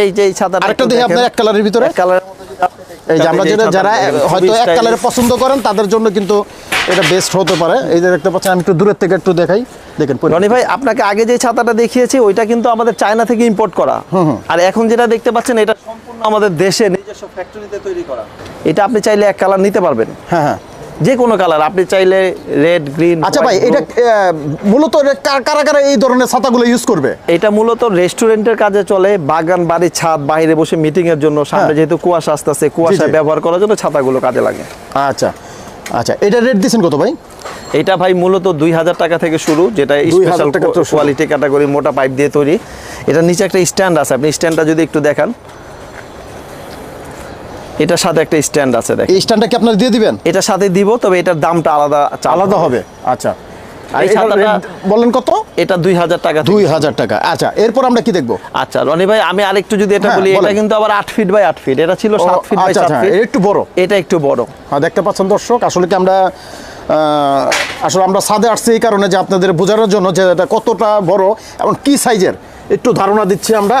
এই যে ছাতাটা আরেকটা দেখি আপনার এক কালারের ভিতরে। এক কালারের মধ্যে যদি আপনি এই যে আমরা যেটা যারা হয়তো এক কালারে পছন্দ করেন তাদের জন্য কিন্তু এটা বেস্ট হতে পারে। এই যে দেখতে পাচ্ছেন আমি একটু দূরের থেকে একটু দেখাই। দেখেন রনি ভাই আপনাকে আগে যে ছাতাটা দেখিয়েছি ওইটা কিন্তু আমাদের চায়না থেকে ইম্পোর্ট করা। আর এখন যেটা দেখতে পাচ্ছেন এটা সম্পূর্ণ আমাদের দেশে নিজস্ব ফ্যাক্টরিতে তৈরি করা। এটা আপনি চাইলে এক কালার নিতে পারবেন। হ্যাঁ হ্যাঁ। যে কোনো কালার আপনি চাইলে রেড গ্রিন আচ্ছা ভাই এটা মূলত কারা কারা এই ধরনের ছাতাগুলো ইউজ করবে? এটা মূলত রেস্টুরেন্টের কাজে চলে বাগান বাড়ি ছাদ বাইরে বসে মিটিং এর জন্য সামনে হ্যাঁ। যেহেতু কুয়াশা আসতেছে কুয়াশা ব্যবহার করার জন্য ছাতাগুলো কাজে লাগে। আচ্ছা আচ্ছা এটা রেট দিয়েছেন কত ভাই? এটা ভাই মূলত দুই হাজার টাকা থেকে শুরু যেটা 2000 স্পেশাল কোয়ালিটি ক্যাটাগরি মোটা পাইপ দিয়ে তৈরি। এটা নিচে একটা স্ট্যান্ড আছে আপনি স্ট্যান্ডটা যদি একটু দেখান। এটার সাথে একটা স্ট্যান্ড আছে দেখ এই স্ট্যান্ডটা কি আপনারা দিয়ে দিবেন? এটার সাথে দিব তবে এটার দামটা আলাদা আলাদা হবে? আচ্ছা। বলেন কত? এটা দুই হাজার টাকা দুই হাজার টাকা। আচ্ছা এরপর আমরা কি দেখব? আচ্ছা রনি ভাই আমি আরেকটু যদি এটা হ্যাঁ, বলি এটা কিন্তু আবার আট ফিট বাই আট ফিট এটা ছিল সাত ফিট বাই সাত ফিট একটু বড়। এটা একটু বড়। হ্যাঁ দেখতে পাচ্ছেন দর্শক আসলে কি আমরা আসলে আমরা সাদে আসছি এই কারণে যে আপনাদের বোঝানোর জন্য যে এটা কতটা বড় এবং কি সাইজের একটু ধারণা দিচ্ছি আমরা।